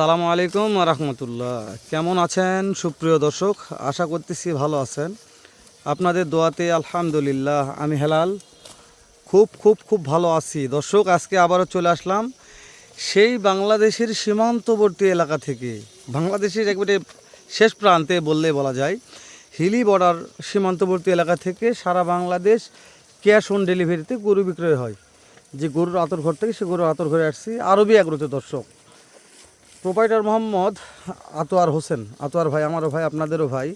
আসসালামু আলাইকুম রহমতুল্লাহ। কেমন আছেন সুপ্রিয় দর্শক? আশা করতেছি ভালো আছেন। আপনাদের দোয়াতে আলহামদুলিল্লাহ আমি হেলাল। খুব খুব খুব ভালো আছি। দর্শক, আজকে আবারও চলে আসলাম সেই বাংলাদেশের সীমান্তবর্তী এলাকা থেকে। বাংলাদেশের একবারে শেষ প্রান্তে বললে বলা যায়, হিলি বর্ডার সীমান্তবর্তী এলাকা থেকে সারা বাংলাদেশ ক্যাশ অন ডেলিভারিতে গরু বিক্রয় হয়। যে গরুর আতর ঘর থেকে সে গরুর আতর ঘরে আসছি। আরবি এগ্রোতে দর্শক। প্রোপাইটার মোহাম্মদ আতোয়ার হোসেন। আতোয়ার ভাই, আমারও ভাই, আপনাদেরও ভাই।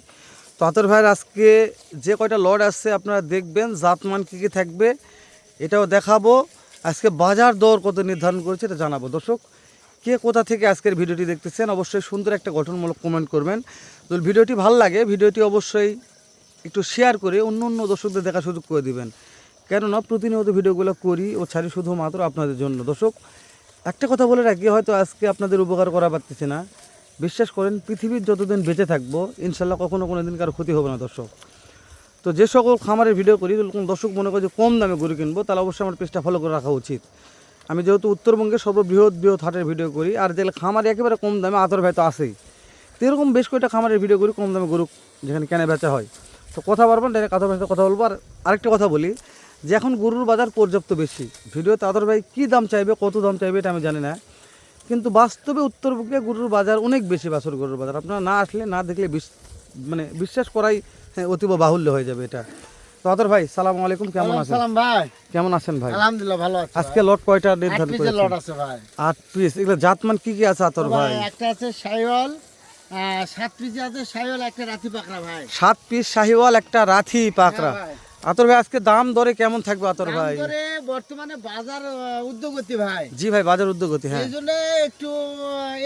তো আতোয়ার ভাইয়ের আজকে যে কয়টা লড আসছে আপনারা দেখবেন, জাতমান কী কী থাকবে, এটাও দেখাবো। আজকে বাজার দর কত নির্ধারণ করেছে, এটা জানাব। দর্শক, কে কোথা থেকে আজকের ভিডিওটি দেখতেছেন, অবশ্যই সুন্দর একটা গঠনমূলক কমেন্ট করবেন। যদি ভিডিওটি ভালো লাগে, ভিডিওটি অবশ্যই একটু শেয়ার করে অন্য অন্য দর্শকদের দেখা সুযোগ করে দিবেন। কেননা, প্রতিনিয়ত ভিডিওগুলো করি ও ছাড়ি শুধুমাত্র আপনাদের জন্য। দর্শক একটা কথা বলে রাখি, হয়তো আজকে আপনাদের উপকার করা পারতেছি না। বিশ্বাস করেন, পৃথিবীর যতদিন বেঁচে থাকব, ইনশাল্লাহ কখনো কোনো দিন কারও ক্ষতি হবে না, দর্শক। তো যে সকল খামারের ভিডিও করি এরকম দর্শক মনে করে যে কম দামে গরু কিনবো, তাহলে অবশ্যই আমার পেজটা ফলো করে রাখা উচিত। আমি যেহেতু উত্তরবঙ্গের সর্ববৃহৎ, বৃহৎ হাটের ভিডিও করি, আর যেগুলো খামারে একেবারে কম দামে আতর ভাই তো আসেই তো এরকম বেশ কয়েকটা খামারের ভিডিও করি, কম দামে গরু যেখানে কেনে বেচা হয়। তো কথা বলবেন ডাইরেক্ট কথা কথা বলব। আর আরেকটা কথা বলি যে এখন গরুর বাজার পর্যাপ্ত বেশি। ভিডিও আদর ভাই কী দাম চাইবে কত দাম চাইবে এটা আমি জানি না। কিন্তু বাস্তবে উত্তরবঙ্গে গরুর বাজার অনেক বেশি বাছর গরুর বাজার। আপনারা না আসলে না দেখলে বিশ- মানে বিশ্বাস করাই হ্যাঁ, অতীব বাহুল্য হয়ে যাবে এটা। তো আদর ভাই সালাম আলাইকুম কেমন আছেন? সালাম ভাই। কেমন আছেন ভাই? আলহামদুলিল্লাহ ভালো আছি আজকে লট কয়টা নির্ধারণ পিসের লট করেছেন আছে ভাই। পিস এগুলো জাতমান কি কি আছে আতর ভাই একটা আছে সাইওয়াল সাত পিস আছে সাইওয়াল একটা রাতি পাকড়া ভাই। সাত পিস শাহিওয়াল একটা রাথি পাকড়া। হ্যাঁ ভাই। আতর ভাই আজকে দাম দরে কেমন থাকবে আতর ভাই? বর্তমানে বাজার উদ্যোগতি ভাই। জি ভাই বাজার উদ্যোগতি হ্যাঁ। এইজন্য একটু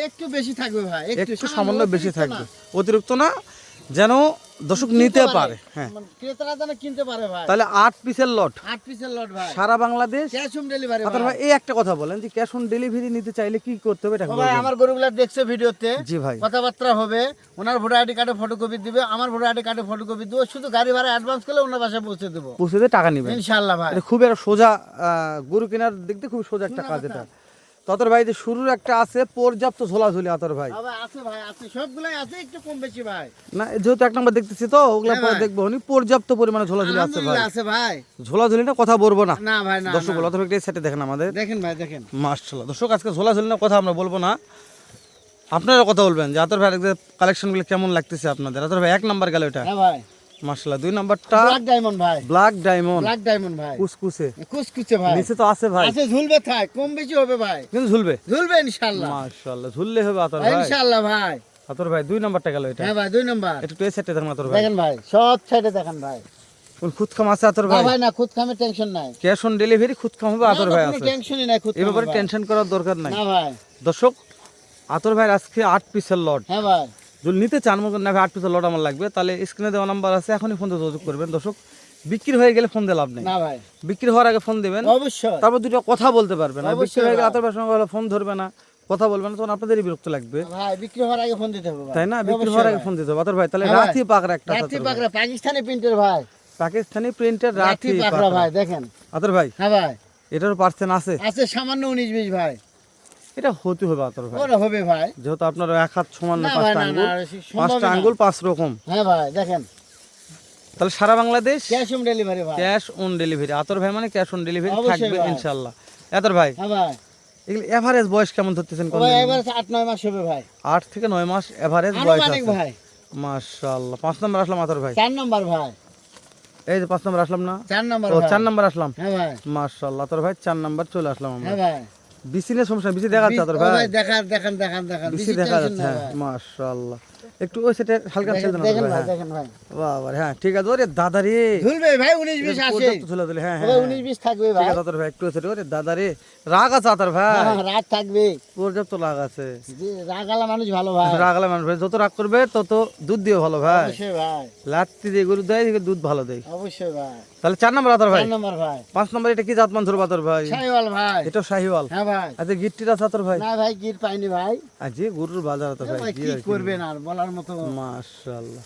একটু বেশি থাকবে ভাই। একটু সামান্য বেশি থাকবে। অতিরিক্ত না যেন দর্শক নিতে পারে। হ্যাঁ। মানে ক্রেতারা যেন কিনতে পারে ভাই। তাহলে আট পিসের লট। আট পিসের লট ভাই। সারা Bangladesh. Cash on delivery Atoar ভাই। এই একটা কথা বলেন যে ক্যাশ অন ডেলিভারি নিতে চাইলে কি করতে হবে এটা ভাই আমার গরুগুলা দেখছে ভিডিওতে? জি ভাই। কথাবার্তা হবে ওনার ভোটার আইডি কার্ডে ফটোকপি দিবে আমার ভোটার আইডি কার্ডে ফটোকপি দেবো শুধু গাড়ি ভাড়া অ্যাডভান্স করলে ওনার বাসায় পৌঁছে দেবো। পৌঁছে দিয়ে টাকা নেবেন ইনশাল্লাহ ভাই। এটা খুবই একটা সোজা আহ, গরু কেনার দিক দিয়ে খুব সোজা একটা কাজ এটা। ততর ভাই শুরুর একটা আছে পর্যাপ্ত ঝোলাঝুলি আতর ভাই। আছে ভাই আছে সবগুলাই আছে একটু কম বেশি ভাই। না যেহেতু এক নম্বর দেখতেছি তো ওগুলো হ্যাঁ পরে। দেখব উনি। পর্যাপ্ত পরিমাণে ঝোলাঝুলি আছে ভাই। আছে ভাই। ঝোলাঝুলিটা কথা বলব না। না ভাই না দর্শক না। অথবা একটা সেটে দেখেন আমাদের। দেখেন ভাই দেখেন। মার্শাল্লাহ দর্শক আজকে ঝোলাঝুলি না কথা আমরা বলব না। আপনারা কথা বলবেন যে আতর ভাই কালেকশনগুলো কেমন লাগতেছে আপনাদের? আতর ভাই এক নাম্বার গেল এটা। হ্যাঁ ভাই। মার্শাল্লাহ দুই নাম্বারটা ব্ল্যাক ডায়মন্ড ভাই। Black diamond. ব্ল্যাক ডায়মন্ড ভাই। কুসকুসে। কুচকুচে ভাই। নিচে তো আছে ভাই। আছে ঝুলবে থাক কম বেশি হবে ভাই। কিন্তু ঝুলবে? ঝুলবে ইনশাল্লাহ মার্শাল্লাহ ঝুললে হবে আতর ভাই। ইনশাল্লাহ ভাই। আতর ভাই দুই নাম্বারটা গেল এটা। হ্যাঁ ভাই দুই নম্বর। একটু টুয়ে সেটে দেখেন আতর ভাই। দেখেন ভাই সব সাইডে দেখেন ভাই। কোন খুদখাম আছে আতর ভাই। ভাই না খুদ খামে টেনশন নাই। ক্যাশ অন ডেলিভারি খুদখাম হবে আতর ভাই আছে। টেনশনই নাই এই ব্যাপারে টেনশন করার দরকার নাই। না ভাই। দর্শক আতর ভাই আজকে আট পিসের লট হ্যাঁ ভাই। যদি নিতে চান মতো না আট পিসের লট আমার লাগবে তাহলে স্ক্রিনে দেওয়া নাম্বার আছে। এখনই ফোন যোগাযোগ করবেন। দর্শক বিক্রি হয়ে গেলে ফোন দিয়ে লাভ নেই। বিক্রি হওয়ার আগে ফোন দিবেন। অবশ্যই। তারপর দুটো কথা বলতে পারবেন। বিক্রি হয়ে গেলে হলে ফোন ধরবে না কথা বলবে না তখন আপনাদেরই বিরক্ত লাগবে। ভাই বিক্রি হওয়ার আগে ফোন দিতে হবে ভাই। তাই না? বিক্রি হওয়ার আগে ফোন দিতে হবে। আতর ভাই তাহলে হ্যাঁ। রাথি পাকড়া একটা রাত্রি। পাকড়া পাকিস্তানি প্রিন্টের ভাই। পাকিস্তানি প্রিন্টের রাত্রি পাকড়া পাকড়া। ভাই দেখেন। আতর ভাই হ্যাঁ ভাই। এটারও পার্সেন্ট আছে। আছে সামান্য উনিশ বিশ ভাই। এটা হতে হবে আতর ভাই। ওরা হবে ভাই। যেহেতু আপনার এক হাত সমান না পাঁচটা আঙ্গুল। পাঁচটা আঙ্গুল পাঁচ রকম। হ্যাঁ ভাই দেখেন। তাহলে সারা বাংলাদেশ? ক্যাশ অন ডেলিভারি ভাই। Cash on delivery. আতর ভাই মানে ক্যাশ অন ডেলিভারি থাকবে ভাই। আতর ভাই হ্যাঁ ভাই। এগুলো এভারেজ বয়স কেমন ধরতেছেন কোন এবার আট নয় মাস হবে ভাই। আট থেকে নয় মাস এভারেজ বয়স আছে। ভাই। মাশাআল্লাহ। পাঁচ নম্বর আসলাম আতর ভাই। চার নম্বর ভাই। এই যে পাঁচ নম্বর আসলাম না? চার নম্বর ও চার নম্বর আসলাম। হ্যাঁ ভাই। মাশাআল্লাহ। আতর ভাই চার নম্বর চলে আসলাম আমরা। হ্যাঁ ভাই। বিসিনের সমস্যা বিসি দেখাচ্ছে আতর ও ভাই। ভাই দেখান দেখান দেখান দেখান বিসি দেখা যাচ্ছে হ্যাঁ মাশাআল্লাহ। একটু ওই সেটা হালকা ছেড়ে দেন দেখেন ভাই ভাই হ্যাঁ। দেখেন ভাই। হ্যাঁ ঠিক আছে ওরে দাদা রে। ঝুলবে ভাই উনিশ বিশ আসে পর্যাপ্ত ঝুলা দিলে, হ্যাঁ হ্যাঁ ভাই হ্যাঁ। উনিশ বিশ থাকবে ঠিক আছে আতর ভাই একটু সেটা ওরে দাদা রে রাগ আছে আতর ভাই। হ্যাঁ, রাত থাকবে। পর্যাপ্ত রাগ আছে। রাগালা মানুষ ভালো ভাই। রাগ আলা মানুষ যত রাগ করবে তত দুধ দিয়ে ভালো ভাই। অবশ্যই ভাই। লাত্তি দিয়ে গরু দেয় দুধ ভালো দেয়। অবশ্যই ভাই। তাহলে চার নম্বর আতর ভাই। চার নম্বর ভাই। পাঁচ নম্বর এটা কি ধরবো আতর ভাই? শাহিওয়াল ভাই। এটা শাহিওয়াল। হ্যাঁ ভাই। আচ্ছা গিট্টির ভাই? না ভাই গির পাইনি ভাই। যে গরুর বাজার এ ভাই কি করবেন আর বলার মতো? মাশাআল্লাহ।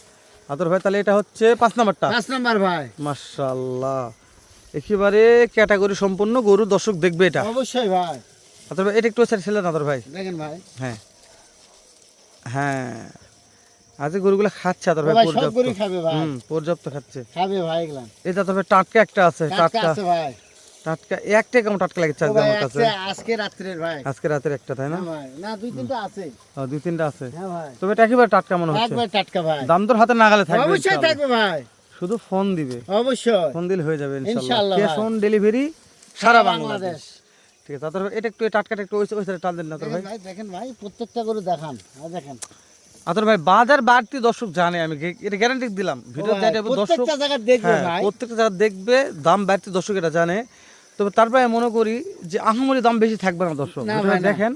আতর ভাই তাহলে এটা হচ্ছে পাঁচ নম্বরটা? পাঁচ নম্বর ভাই। মাশাআল্লাহ। একেবারে ক্যাটাগরি সম্পূর্ণ গরু দর্শক দেখবে এটা। অবশ্যই ভাই। আতর ভাই এটা একটু ছেড়ে ছিলেন আতর ভাই। দেখেন ভাই। হ্যাঁ। হ্যাঁ। আজকে গরুগুলো খাচ্ছে আতর ভাই পর্যাপ্ত। খাবে ভাই। হুম পর্যাপ্ত খাচ্ছে। খাবে ভাই এগুলা। এটা তবে টাটকা একটা আছে টাটকা টাটকা। আছে ভাই। টাটকা একটা কেমন টাটকা লাগছে আজকে আমার কাছে? আজকে- আজকে ভাই। আজকে রাতের একটা তাই না? হ্যাঁ না দুই তিনটা আছে। ও, দুই তিনটা আছে? হ্যাঁ ভাই। তবে এটা একেবারে টাটকা মনে হচ্ছে। একবার টাটকা ভাই। দাম তোর হাতে নাগালে থাকবে অবশ্যই থাকবে ভাই। শুধু ফোন দিবে। অবশ্যই। ফোন দিলে হয়ে যাবে ইনশাআল্লাহ। ইনশাআল্লাহ ক্যাশ অন ডেলিভারি সারা বাংলাদেশ। ঠিক আছে তারপর এটা একটু টাটকাটা একটু ওই ওই সাইডে টান দেন না ভাই দেখেন ভাই। দেখেন ভাই প্রত্যেকটা গরু দেখান দেখেন। আতর ভাই বাজার বাড়তি দর্শক জানে আমি এটা গ্যারান্টি দিলাম। ভিডিও প্রত্যেকটা দেখবে হ্যাঁ প্রত্যেকটা যারা দেখবে দাম বাড়তি দর্শক এটা জানে। তবে তারপরে আমি মনে করি যে আহামরি দাম বেশি থাকবে না দর্শক। দেখেন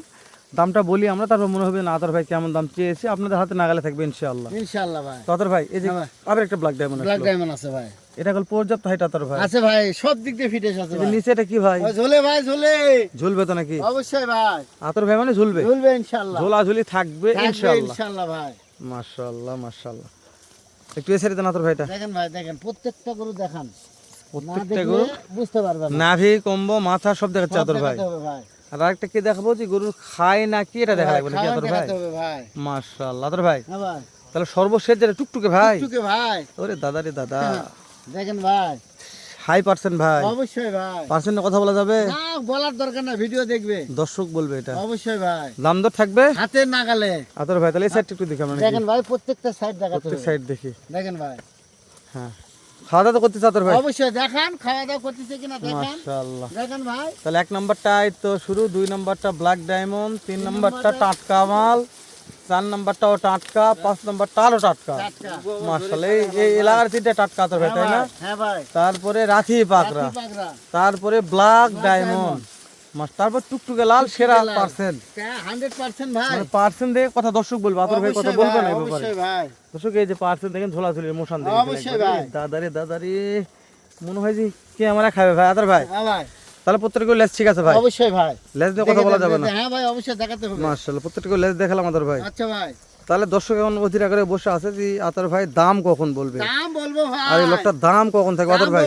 দামটা বলি আমরা তারপর মনে হবে না আতর ভাই কেমন দাম চেয়েছে? আপনাদের হাতে নাগালে থাকবে ইনশাআল্লাহ। ইনশাআল্লাহ ভাই। আতর ভাই এই যে আবার একটা ব্ল্যাক ডায়মন্ড ব্ল্যাক ডায়মন্ড আছে ভাই। এটা হল পর্যাপ্ত হাইট আতর ভাই। আছে ভাই সব দিক দিয়ে ফিটেস আছে ভাই। নিচে এটা কি ভাই? ও, ঝোলে ভাই ঝোলে। ঝুলবে তো নাকি? অবশ্যই ভাই। আতর ভাই মানে ঝুলবে? ঝুলবে ইনশাআল্লাহ। ঝোলাঝুলি থাকবে থাকবে ইনশাআল্লাহ। ইনশাআল্লাহ ভাই। মাশাআল্লাহ মাশাআল্লাহ। একটু এসে দেন আতর ভাইটা। দেখেন ভাই দেখেন প্রত্যেকটা গরু দেখান। প্রত্যেকটা গরু? বুঝতে পারবেন নাভি কম্ব মাথা সব ভাই। ভাই। আর আরেকটা কি দেখাবো যে গরু খায় না কি এটা দেখা লাগবে আতর ভাই? ভাই। মাশাআল্লাহ ভাই। হ্যাঁ তাহলে সর্বশেষ যেটা টুকটুকে ভাই। ভাই। ওরে দাদা রে দাদা। দেখেন ভাই। হাই পার্সেন্ট ভাই। অবশ্যই ভাই। পার্সেন্টে কথা বলা যাবে? না বলার দরকার না ভিডিও দেখবে। দর্শক বলবে এটা। অবশ্যই ভাই। দাম দর থাকবে? হাতে নাগালে। আতর ভাই তাহলে এই সাইডটা একটু দেখি আমরা দেখেন ভাই প্রত্যেকটা সাইড প্রত্যেক সাইড দেখি। দেখেন ভাই। হ্যাঁ। খাওয়া দাওয়া তো করতেছে আতর ভাই? অবশ্যই দেখান খাওয়া দাওয়া করতেছে কিনা দেখান। মাশাআল্লাহ। দেখেন ভাই। তাহলে এক নম্বরটাই তো শুরু দুই নাম্বারটা ব্ল্যাক ডায়মন্ড তিন নাম্বারটা টাটকা মাল চার নাম্বারটাও টাটকা পাঁচ নম্বরটা আরও টাটকা এই এই এলাকার তিনটা টাটকা তো ভাই তাই না? হ্যাঁ তারপরে রাখি পাকড়া। তারপরে ব্ল্যাক ডায়মন্ড তারপর টুকটুকে লাল সেরা পার্সেন্ট হান্ড্রেড পার্সেন্ট ভাই। মানে পার্সেন্ট দেখে কথা দর্শক বলবে আতর ভাই কথা বলবে না ব্যাপারে। দর্শক এই যে পার্সেন্ট দেখেন ঝোলাঝুলি মোশন দেখেন দাদারে দাদারে মনে হয় যে কে আমরা খাবে ভাই আতর ভাই? হ্যাঁ তাহলে প্রত্যেকটা লেস ঠিক আছে ভাই। অবশ্যই ভাই। লেস দিয়ে কথা বলা যাবে না। হ্যাঁ ভাই অবশ্যই দেখাতে হবে। মার্শাল প্রত্যেকটা লেস দেখালাম আতর ভাই। আচ্ছা ভাই। তাহলে দর্শক এখন অধীর আকারে বসে আছে যে আতর ভাই দাম কখন বলবে? দাম বলব ভাই। আরে লোকটা দাম কখন থাকে? আতর ভাই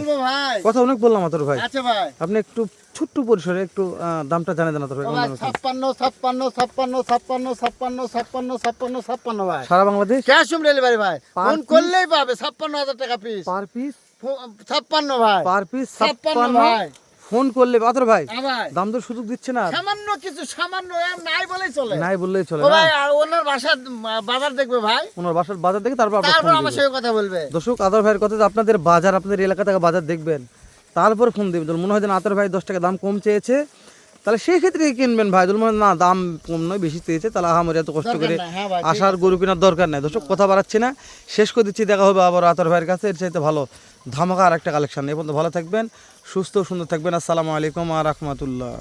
কথা অনেক বললাম আতর ভাই। আচ্ছা ভাই। আপনি একটু ছোট্ট পরিসরে একটু দামটা জানিয়ে দেন আতর ভাই 56 56 56 56 56 56 56 56 ভাই। সারা বাংলাদেশ? ক্যাশ হোম ডেলিভারি ভাই। ফোন করলেই পাবে 56000 টাকা পিস। Per piece? 56 ভাই। পার পিস 56 ভাই। ফোন করলে বাদর ভাই হ্যাঁ দাম দর সুযোগ দিচ্ছে না? সামান্য কিছু সামান্য নাই বলেই চলে। নাই বললেই চলে ভাই ওনার বাসার বাজার দেখবে ভাই। ওনার বাসার বাজার দেখে তারপর তারপর আমার সাথে সঙ্গে কথা বলবে। দর্শক আদর ভাইয়ের কথা যে আপনাদের বাজার আপনাদের এলাকা থেকে বাজার দেখবেন তারপর ফোন দেবেন। মনে হয় যেন আদর আতর ভাই দশ টাকা দাম কম চেয়েছে। তাহলে সেই ক্ষেত্রে কিনবেন ভাই? মানে না দাম কম নয় বেশি চেয়েছে তাহলে আহামরি এত কষ্ট করে হ্যাঁ আসার গরু কেনার দরকার নেই। দর্শক কথা বাড়াচ্ছি না শেষ করে দিচ্ছি দেখা হবে আবার আতর ভাইয়ের কাছে। এর চাইতে ভালো ধামাকা আর একটা কালেকশান এ পর্যন্ত ভালো থাকবেন সুস্থ সুন্দর থাকবেন। আসসালামু আলাইকুম আর রহমতুল্লাহ।